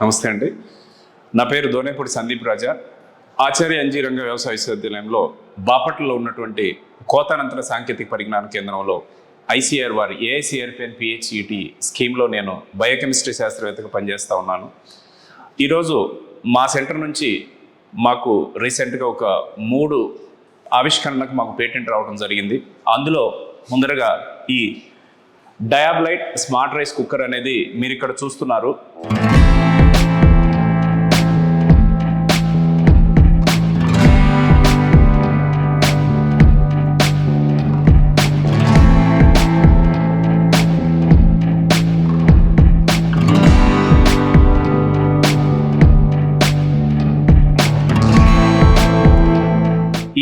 నమస్తే అండి. నా పేరు దోనేపూడి సందీప్ రాజా. ఆచార్య ఎన్జీ రంగ వ్యవసాయ విశ్వవిద్యాలయంలో బాపట్లలో ఉన్నటువంటి కోతానంతర సాంకేతిక పరిజ్ఞాన కేంద్రంలో ఐసీఆర్ వారి ఏఐసిఆర్పిఎన్ పిహెచ్ఈటి స్కీమ్లో నేను బయోకెమిస్ట్రీ శాస్త్రవేత్తగా పనిచేస్తూ ఉన్నాను. ఈరోజు మా సెంటర్ నుంచి మాకు రీసెంట్గా ఒక మూడు ఆవిష్కరణలకు మాకు పేటెంట్ రావడం జరిగింది. అందులో ముందరగా ఈ డయాబ్లైట్ స్మార్ట్ రైస్ కుక్కర్ అనేది మీరు ఇక్కడ చూస్తున్నారు.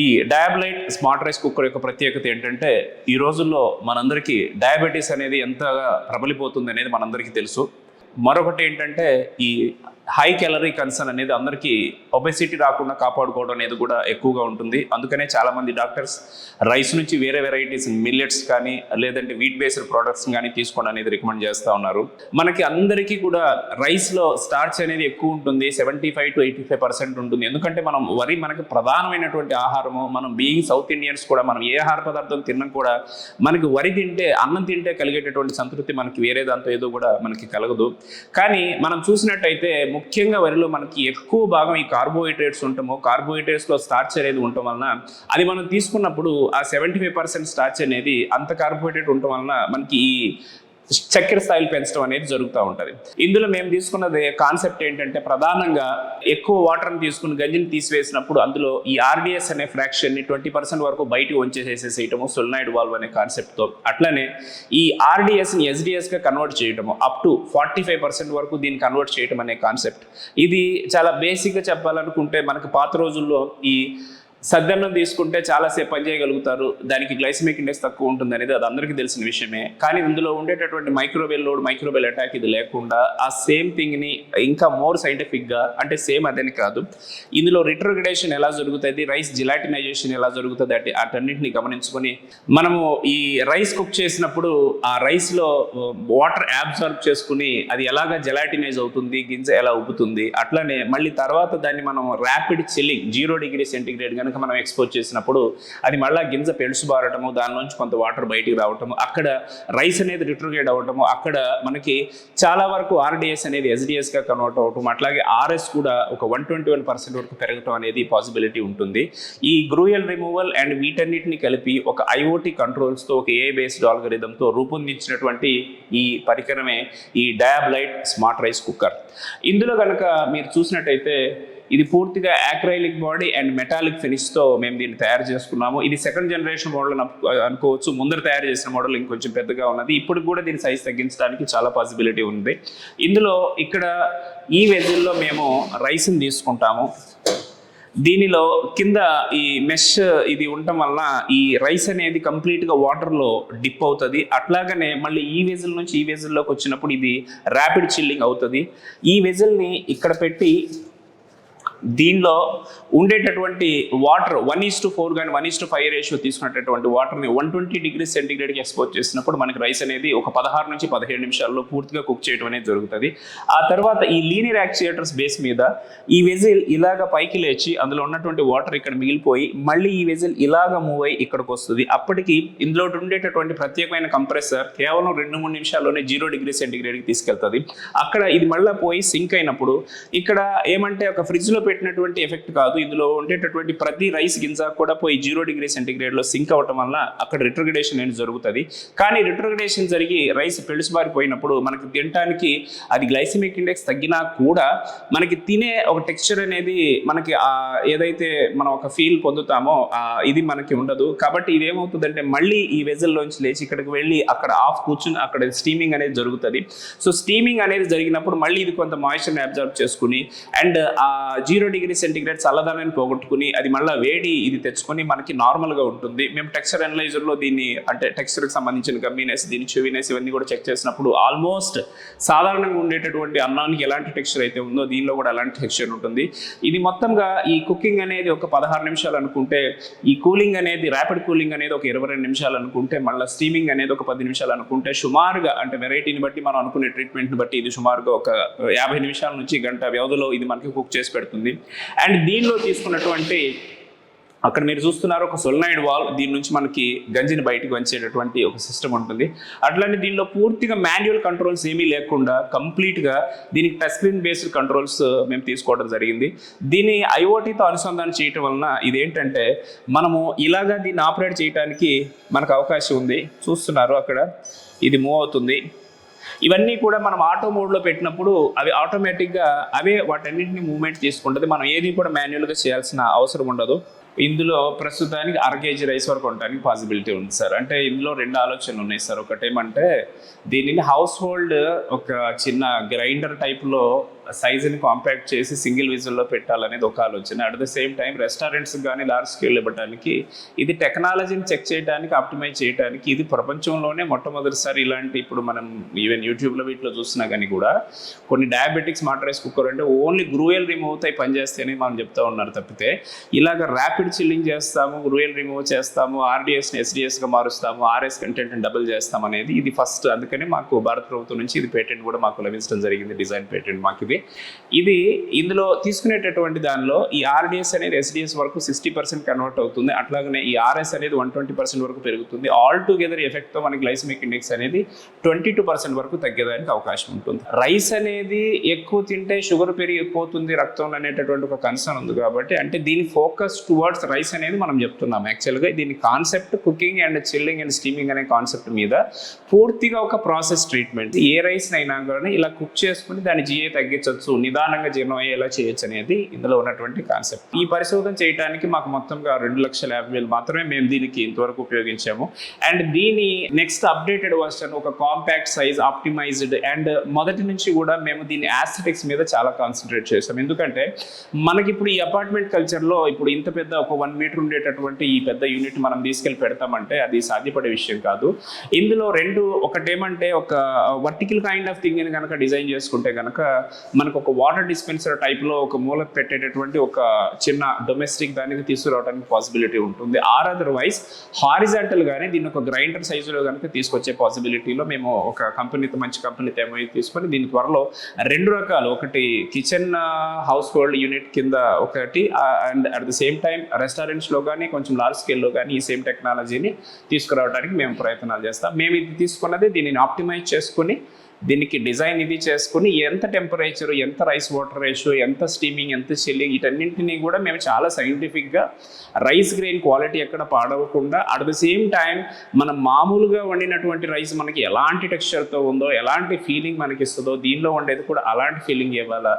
ఈ డయాబలైట్ స్మార్ట్ రైస్ కుక్కర్ యొక్క ప్రత్యేకత ఏంటంటే ఈ రోజుల్లో మనందరికీ డయాబెటీస్ అనేది ఎంతగా ప్రబలిపోతుంది అనేది మనందరికీ తెలుసు. మరొకటి ఏంటంటే ఈ హై క్యాలరీ కన్సర్న్ అనేది అందరికీ ఒబెసిటీ రాకుండా కాపాడుకోవడం అనేది కూడా ఎక్కువగా ఉంటుంది. అందుకనే చాలామంది డాక్టర్స్ రైస్ నుంచి వేరే వెరైటీస్ మిల్లెట్స్ కానీ లేదంటే వీట్ బేస్డ్ ప్రోడక్ట్స్ కానీ తీసుకోవడం అనేది రికమెండ్ చేస్తూ ఉన్నారు. మనకి అందరికీ కూడా రైస్లో స్టార్చ్ అనేది ఎక్కువ ఉంటుంది. Seventy five to eighty five percent ఉంటుంది. ఎందుకంటే మనం వరి మనకి ప్రధానమైనటువంటి ఆహారము. మనం బీయింగ్ సౌత్ ఇండియన్స్ కూడా మనం ఏ ఆహార పదార్థం తిన్నా కూడా మనకి వరి తింటే అన్నం తింటే కలిగేటటువంటి సంతృప్తి మనకి వేరే దాంతో ఏదో కూడా మనకి కలగదు. కానీ మనం చూసినట్టయితే ముఖ్యంగా వరిలో మనకి ఎక్కువ భాగం ఈ కార్బోహైడ్రేట్స్ ఉంటామో. కార్బోహైడ్రేట్స్లో స్టార్చ్ అనేది ఉండటం వలన అది మనం తీసుకున్నప్పుడు ఆ సెవెంటీ ఫైవ్ పర్సెంట్ స్టార్చ్ అనేది అంత కార్బోహైడ్రేట్ ఉండటం వలన మనకి ఈ చక్కెర స్థాయిలు పెంచడం అనేది జరుగుతూ ఉంటుంది. ఇందులో మేము తీసుకున్నది కాన్సెప్ట్ ఏంటంటే ప్రధానంగా ఎక్కువ వాటర్ని తీసుకుని గంజిని తీసివేసినప్పుడు అందులో ఈ ఆర్డిఎస్ అనే ఫ్రాక్షన్ని ట్వంటీ పర్సెంట్ వరకు బయటకు వంచేసేసేయటము సొల్నాయిడ్ వాల్వ్ అనే కాన్సెప్ట్తో అట్లనే ఈ ఆర్డిఎస్ని ఎస్డిఎస్గా కన్వర్ట్ చేయటము up to forty five percent వరకు దీన్ని కన్వర్ట్ చేయటం అనే కాన్సెప్ట్ ఇది చాలా బేసిక్గా చెప్పాలనుకుంటే మనకు పాత రోజుల్లో ఈ సద్దన్నం తీసుకుంటే చాలాసేపు పని చేయగలుగుతారు. దానికి గ్లైసమిక్ ఇండెక్స్ తక్కువ ఉంటుంది అనేది అది అందరికీ తెలిసిన విషయమే. కానీ ఇందులో ఉండేటటువంటి మైక్రోవేల్ లోడ్ మైక్రోవేల్ అటాక్ ఇది లేకుండా ఆ సేమ్ థింగ్ని ఇంకా మోర్ సైంటిఫిక్గా అంటే సేమ్ అదని కాదు. ఇందులో రిట్రోగ్రేషన్ ఎలా జరుగుతుంది రైస్ జిలాటినైజేషన్ ఎలా జరుగుతుంది అంటే అటన్నింటిని గమనించుకొని మనము ఈ రైస్ కుక్ చేసినప్పుడు ఆ రైస్లో వాటర్ యాబ్జార్బ్ చేసుకుని అది ఎలాగ జెలాటినైజ్ అవుతుంది గింజ ఎలా ఉబ్బుతుంది అట్లనే మళ్ళీ తర్వాత దాన్ని మనం rapid chilling zero degree centigrade కనుక మనం ఎక్స్పోజ్ చేసినప్పుడు అది మళ్ళీ గింజ పెడుసుబారటము దానిలోంచి కొంత వాటర్ బయటికి రావటము అక్కడ రైస్ అనేది రిట్రోగేట్ అవ్వటము అక్కడ మనకి చాలా వరకు ఆర్డిఎస్ అనేది ఎస్డిఎస్గా కన్వర్ట్ అవ్వటం అట్లాగే ఆర్ఎస్ కూడా ఒక వన్ ట్వంటీ వన్ పర్సెంట్ వరకు పెరగటం అనేది పాసిబిలిటీ ఉంటుంది. ఈ గ్రూయల్ రిమూవల్ అండ్ వీటన్నిటిని కలిపి ఒక ఐఓటీ కంట్రోల్స్తో ఒక ఏ బేస్డ్ ఆల్గరిథంతో రూపొందించినటువంటి ఈ పరికరమే ఈ డయాబ్లైట్ స్మార్ట్ రైస్ కుక్కర్ ఇందులో కనుక మీరు చూసినట్టయితే ఇది పూర్తిగా యాక్రైలిక్ బాడీ అండ్ మెటాలిక్ ఫినిష్తో మేము దీన్ని తయారు చేసుకున్నాము. ఇది సెకండ్ జనరేషన్ మోడల్ అనుకోవచ్చు. ముందర తయారు చేసిన మోడల్ ఇంకొంచెం పెద్దగా ఉన్నది. ఇప్పుడు కూడా దీని సైజ్ తగ్గించడానికి చాలా పాసిబిలిటీ ఉంది. ఇందులో ఇక్కడ ఈ వెజిల్లో మేము రైస్ని తీసుకుంటాము. దీనిలో కింద ఈ మెష్ ఇది ఉండటం వలన ఈ రైస్ అనేది కంప్లీట్గా వాటర్లో డిప్ అవుతుంది. అట్లాగనే మళ్ళీ ఈ వెజిల్ నుంచి ఈ వెజిల్లోకి వచ్చినప్పుడు ఇది ర్యాపిడ్ చిల్లింగ్ అవుతుంది. ఈ వెజిల్ని ఇక్కడ పెట్టి దీనిలో ఉండేటటువంటి water one is to four కానీ one is to five ratio తీసుకున్నటువంటి వాటర్ని వన్ ట్వంటీ డిగ్రీ సెంటిగ్రేడ్కి ఎక్స్పోజ్ చేసినప్పుడు మనకి రైస్ అనేది ఒక పదహారు నుంచి పదిహేడు నిమిషాల్లో పూర్తిగా కుక్ చేయడం అనేది జరుగుతుంది. ఆ తర్వాత ఈ లీనియర్ యాక్సియేటర్స్ బేస్ మీద ఈ వెజిల్ ఇలాగ పైకి లేచి అందులో ఉన్నటువంటి వాటర్ ఇక్కడ మిగిలిపోయి మళ్ళీ ఈ వెజిల్ ఇలాగ మూవ్ అయ్యి ఇక్కడికి వస్తుంది. అప్పటికి ఇందులో ఉండేటటువంటి ప్రత్యేకమైన కంప్రెసర్ కేవలం రెండు మూడు నిమిషాల్లోనే జీరో డిగ్రీ సెంటిగ్రేడ్కి తీసుకెళ్తుంది. అక్కడ ఇది మళ్ళీ పోయి సింక్ అయినప్పుడు ఇక్కడ ఏమంటే ఒక ఫ్రిడ్జ్లో పెట్టినటువంటి ఎఫెక్ట్ కాదు. ఇందులో ఉండేటటువంటి ప్రతి రైస్ గింజ కూడా పోయి జీరో డిగ్రీ సెంటిగ్రేడ్లో సింక్ అవ్వటం వల్ల అక్కడ రిట్రగ్రేషన్ అనేది జరుగుతుంది. కానీ రిట్రగ్రేషన్ జరిగి రైస్ పెళుసుబారిపోయినప్పుడు మనకి తినడానికి అది గ్లైసిమిక్ ఇండెక్స్ తగ్గినా కూడా మనకి తినే ఒక టెక్స్చర్ అనేది మనకి ఆ ఏదైతే మనం ఒక ఫీల్ పొందుతామో ఆ ఇది మనకి ఉండదు. కాబట్టి ఇది ఏమవుతుందంటే మళ్ళీ ఈ వెజల్లోంచి లేచి ఇక్కడికి వెళ్ళి అక్కడ ఆఫ్ కూర్చుని అక్కడ స్టీమింగ్ అనేది జరుగుతుంది. సో స్టీమింగ్ అనేది జరిగినప్పుడు మళ్ళీ ఇది కొంత మాయిశ్చర్ని అబ్జర్వ్ చేసుకుని అండ్ ఆ జీరో జీరో డిగ్రీ సెంటిగ్రేడ్ చల్లదనాన్ని పోగొట్టుకుని అది మళ్ళీ వేడి ఇది తెచ్చుకొని మనకి నార్మల్గా ఉంటుంది. మేము టెక్స్చర్ అనలైజర్లో దీన్ని అంటే టెక్స్చర్కి సంబంధించిన గమ్మీనెస్ దీన్ని చెవినెస్ ఇవన్నీ కూడా చెక్ చేసినప్పుడు ఆల్మోస్ట్ సాధారణంగా ఉండేటటువంటి అన్నానికి ఎలాంటి టెక్స్చర్ అయితే ఉందో దీనిలో కూడా అలాంటి టెక్స్చర్ ఉంటుంది. ఇది మొత్తంగా ఈ కుకింగ్ అనేది ఒక పదహారు నిమిషాలు అనుకుంటే ఈ కూలింగ్ అనేది ర్యాపిడ్ కూలింగ్ అనేది ఒక ఇరవై రెండు నిమిషాలు అనుకుంటే మళ్ళీ స్టీమింగ్ అనేది ఒక పది నిమిషాలు అనుకుంటే సుమారుగా అంటే వెరైటీని బట్టి మనం అనుకునే ట్రీట్మెంట్ని బట్టి ఇది సుమారుగా ఒక యాభై నిమిషాల నుంచి గంట వ్యవధిలో ఇది మనకి కుక్ చేసి పెడుతుంది. అండ్ దీనిలో తీసుకున్నటువంటి అక్కడ మీరు చూస్తున్నారు ఒక సొలనాయిడ్ వాల్ దీని నుంచి మనకి గంజిని బయటకు వంచేటటువంటి ఒక సిస్టమ్ ఉంటుంది. అట్లానే దీనిలో పూర్తిగా మాన్యువల్ కంట్రోల్స్ ఏమీ లేకుండా కంప్లీట్గా దీనికి టచ్ స్క్రీన్ బేస్డ్ కంట్రోల్స్ మేము తీసుకోవడం జరిగింది. దీన్ని ఐఓటీతో అనుసంధానం చేయటం వలన ఇదేంటంటే మనము ఇలాగా దీన్ని ఆపరేట్ చేయడానికి మనకు అవకాశం ఉంది. చూస్తున్నారు అక్కడ. ఇది మూవ్ అవుతుంది. ఇవన్నీ కూడా మనం ఆటో మోడ్లో పెట్టినప్పుడు అవి ఆటోమేటిక్గా అవే వాటన్నింటిని మూవ్మెంట్ తీసుకుంటుంది. మనం ఏది కూడా మాన్యువల్గా చేయాల్సిన అవసరం ఉండదు. ఇందులో ప్రస్తుతానికి అర కేజీ రైస్ వరకు ఉండడానికి పాసిబిలిటీ ఉంది సార్. అంటే ఇందులో రెండు ఆలోచనలు ఉన్నాయి సార్. ఒకటేమంటే దీనిని హౌస్ హోల్డ్ ఒక చిన్న గ్రైండర్ టైప్లో సైజుని కాంపాక్ట్ చేసి సింగిల్ విజువల్లో పెట్టాలనేది ఒక ఆలోచన. At the same time restaurants కానీ లార్జ్ స్కేల్ ఇవ్వడానికి ఇది టెక్నాలజీని చెక్ చేయడానికి ఆప్టిమైజ్ చేయడానికి ఇది ప్రపంచంలోనే మొట్టమొదటిసారి ఇలాంటి ఇప్పుడు మనం ఈవెన్ యూట్యూబ్లో వీటిలో చూసినా కానీ కూడా కొన్ని డయాబెటిక్స్ స్మార్ట్ రైస్ కుక్కర్ అంటే ఓన్లీ గ్రూయల్ రిమూవ్ అవుతాయి పనిచేస్తేనే మనం చెప్తా ఉన్నారు తప్పితే ఇలాగ ర్యాపిడ్ చిల్లింగ్ చేస్తాము గ్రూయల్ రిమూవ్ చేస్తాము ఆర్డిఎస్ని ఎస్డిఎస్గా మారుస్తాము ఆర్ఎస్ కంటెంట్ డబుల్ చేస్తాం అనేది ఇది ఫస్ట్ అందుకనే మాకు భారత ప్రభుత్వం నుంచి ఇది పేటెంట్ కూడా మాకు లభించడం జరిగింది డిజైన్ పేటెంట్ మాకు ఇది. ఇది ఇందులో తీసుకునేటటువంటి దానిలో ఈ ఆర్డిఎస్ అనేది ఎస్డిఎస్ వరకు సిక్స్టీ పర్సెంట్ కన్వర్ట్ అవుతుంది. అట్లాగనే ఈ ఆర్ఎస్ అనేది వన్ ట్వంటీ పర్సెంట్ వరకు పెరుగుతుంది. ఆల్ టుగెదర్ ఎఫెక్ట్తో మనకి గ్లైసమిక్ ఇండెక్స్ అనేది ట్వంటీ టూ పర్సెంట్ వరకు తగ్గేదానికి అవకాశం ఉంటుంది. రైస్ అనేది ఎక్కువ తింటే షుగర్ పెరిగిపోతుంది రక్తంలో అనేటటువంటి ఒక కన్సర్న్ ఉంది కాబట్టి అంటే దీని ఫోకస్ టువర్డ్స్ రైస్ అనేది మనం చెప్తున్నాం. యాక్చువల్గా దీని concept cooking and chilling and steaming అనే కాన్సెప్ట్ మీద పూర్తిగా ఒక ప్రాసెస్ ట్రీట్మెంట్. ఏ రైస్ అయినా కానీ ఇలా కుక్ చేసుకుని దాని జిఏ తగ్గించవచ్చు నిదానంగా జీర్ణం అయ్యేలా చేయొచ్చు అనేది ఇందులో ఉన్నటువంటి కాన్సెప్ట్ ఈ పరిశోధన చేయడానికి మాకు మొత్తంగా రెండు లక్షల యాభై వేలు మాత్రమే మేము దీనికి ఇంతవరకు ఉపయోగించాము. అండ్ దీని నెక్స్ట్ అప్డేటెడ్ వర్షన్ ఒక కాంపాక్ట్ సైజ్ ఆప్టిమైజ్డ్ అండ్ మొదటి నుంచి కూడా మేము దీని యాస్థెటిక్స్ మీద చాలా కాన్సన్ట్రేట్ చేసాం ఎందుకంటే మనకి ఇప్పుడు ఈ అపార్ట్మెంట్ కల్చర్లో ఇప్పుడు ఇంత పెద్ద ఒక వన్ మీటర్ ఉండేటటువంటి ఈ పెద్ద యూనిట్ మనం తీసుకెళ్ళి పెడతామంటే అది సాధ్యపడే విషయం కాదు. ఇందులో రెండు ఒకటేమంటే ఒక వర్టికల్ కైండ్ ఆఫ్ థింగ్ కనుక డిజైన్ చేసుకుంటే కనుక మనకు ఒక వాటర్ డిస్పెన్సర్ టైప్లో ఒక మూల పెట్టేటటువంటి ఒక చిన్న డొమెస్టిక్ దానికి తీసుకురావడానికి పాసిబిలిటీ ఉంటుంది. ఆర్ అదర్వైజ్ హారిజాంటల్ గానే దీన్ని ఒక గ్రైండర్ సైజులో కనుక తీసుకొచ్చే పాసిబిలిటీలో మేము ఒక కంపెనీతో మంచి కంపెనీతో ఏమో తీసుకొని దీని త్వరలో రెండు రకాలు. ఒకటి కిచెన్ హౌస్ హోల్డ్ యూనిట్ కింద ఒకటి and at the same time రెస్టారెంట్స్లో కానీ కొంచెం లార్జ్ స్కేల్లో కానీ ఈ సేమ్ టెక్నాలజీని తీసుకురావడానికి మేము ప్రయత్నాలు చేస్తాం. మేము ఇది తీసుకున్నది దీనిని ఆప్టిమైజ్ చేసుకుని దీనికి డిజైన్ ఇది చేసుకుని ఎంత టెంపరేచర్ ఎంత రైస్ వాటర్ రేషియో ఎంత స్టీమింగ్ ఎంత చిల్లింగ్ వీటన్నింటినీ కూడా మేము చాలా సైంటిఫిక్గా రైస్ గ్రెయిన్ క్వాలిటీ ఎక్కడ పాడవకుండా అట్ ద సేమ్ టైం మనం మామూలుగా వండినటువంటి రైస్ మనకి ఎలాంటి టెక్స్చర్తో ఉందో ఎలాంటి ఫీలింగ్ మనకి ఇస్తుందో దీనిలో ఉండేది కూడా అలాంటి ఫీలింగ్ ఇవ్వాలా?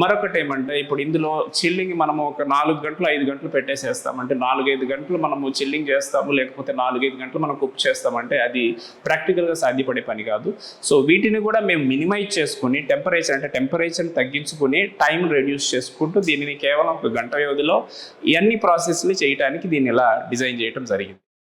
మరొకటి ఏమంటే ఇప్పుడు ఇందులో చిల్లింగ్ మనము ఒక నాలుగు గంటలు ఐదు గంటలు పెట్టేసేస్తామంటే నాలుగైదు గంటలు మనము చిల్లింగ్ చేస్తాము లేకపోతే నాలుగైదు గంటలు మనం కుక్ చేస్తామంటే అది ప్రాక్టికల్గా సాధ్యపడే పని కాదు. సో వీటిని కూడా మేము మినిమైజ్ చేసుకుని టెంపరేచర్ అంటే టెంపరేచర్ తగ్గించుకుని టైం రెడ్యూస్ చేసుకుంటూ దీనిని కేవలం ఒక గంట వ్యవధిలో ఇవన్నీ ప్రాసెస్లు చేయడానికి దీన్ని ఇలా డిజైన్ చేయడం జరిగింది.